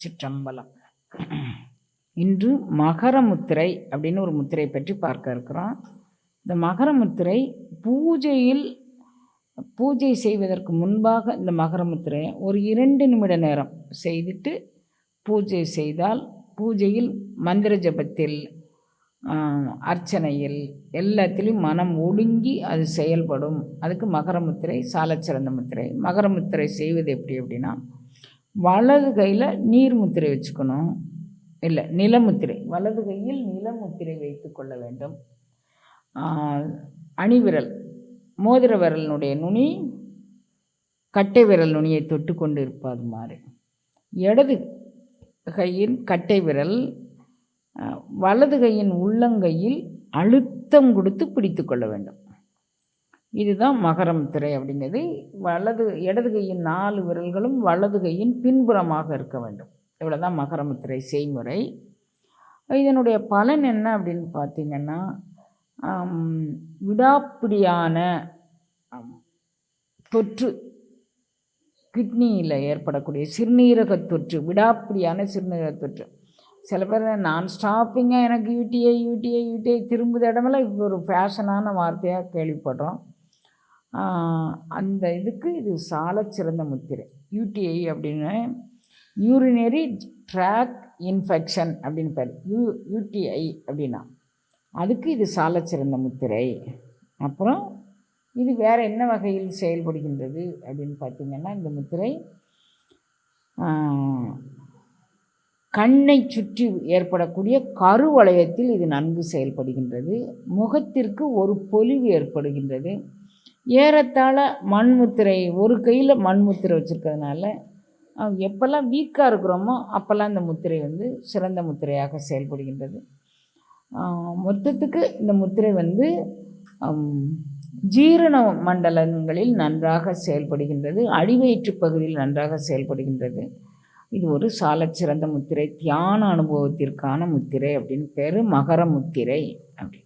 சிற்றம்பலம். இன்று மகர முத்திரை அப்படின்னு ஒரு முத்திரை பற்றி பார்க்க இருக்கிறோம். இந்த மகர முத்திரை பூஜையில் பூஜை செய்வதற்கு முன்பாக இந்த மகர முத்திரையை ஒரு இரண்டு நிமிட நேரம் செய்துட்டு பூஜை செய்தால் பூஜையில் மந்திர ஜபத்தில் அர்ச்சனையில் எல்லாத்திலையும் மனம் ஒடுங்கி அது செயல்படும். அதுக்கு மகர முத்திரை சாலச்சிறந்த முத்திரை. மகர முத்திரை செய்வது எப்படி அப்படின்னா வலது கையில் நீர் முத்திரை வச்சுக்கணும். இல்லை நிலமுத்திரை. வலது கையில் நிலமுத்திரை வைத்து கொள்ள வேண்டும். அணிவிரல். மோதிர விரலினுடைய நுனி கட்டை விரல் நுனியை தொட்டு கொண்டு இருப்பது மாதிரி இடது கையின் கட்டை விரல் வலது கையின் உள்ளங்கையில் அழுத்தம் கொடுத்து பிடித்து கொள்ள வேண்டும். இதுதான் மகரம் திரை அப்படிங்கிறது. வலது இடது கையின் நாலு விரல்களும் வலது கையின் பின்புறமாக இருக்க வேண்டும். இவ்வளோ தான் மகரமுத்திரை செய்முறை. இதனுடைய பலன் என்ன அப்படின்னு பார்த்திங்கன்னா விடாப்பிடியான தொற்று கிட்னியில் ஏற்படக்கூடிய சிறுநீரக தொற்று விடாப்பிடியான சிறுநீரக தொற்று. சில பேர் நான் ஸ்டாப்பிங்காக எனக்கு யூடிஐ யூடிஐ யூடிஐ திரும்புத இடமெல்லாம் இப்போ ஒரு ஃபேஷனான வார்த்தையாக கேள்விப்படுறோம். அந்த இதுக்கு இது சால சிறந்த முத்திரை. யூடிஐ அப்படின்னு யூரினரி ட்ராக் இன்ஃபெக்ஷன் அப்படின்னு பேர். யூ யூடிஐ அப்படின்னா. அதுக்கு இது சால சிறந்த முத்திரை. அப்புறம் இது வேறு என்ன வகையில் செயல்படுகின்றது அப்படின்னு பார்த்திங்கன்னா இந்த முத்திரை கண்ணை சுற்றி ஏற்படக்கூடிய கருவளையத்தில் இது நன்கு செயல்படுகின்றது. முகத்திற்கு ஒரு பொலிவு ஏற்படுகின்றது. ஏறத்தாழ மண்முத்திரை ஒரு கையில் மண்முத்திரை வச்சுருக்கிறதுனால எப்போல்லாம் வீக்காக இருக்கிறோமோ அப்போல்லாம் இந்த முத்திரை வந்து சிறந்த முத்திரையாக செயல்படுகின்றது. மொத்தத்துக்கு இந்த முத்திரை வந்து ஜீரண மண்டலங்களில் நன்றாக செயல்படுகின்றது அடிவயிற்று பகுதியில் நன்றாக செயல்படுகின்றது. இது ஒரு சாலச்சிறந்த முத்திரை தியான அனுபவத்திற்கான முத்திரை அப்படின்னு பேர் மகர முத்திரை அப்படி.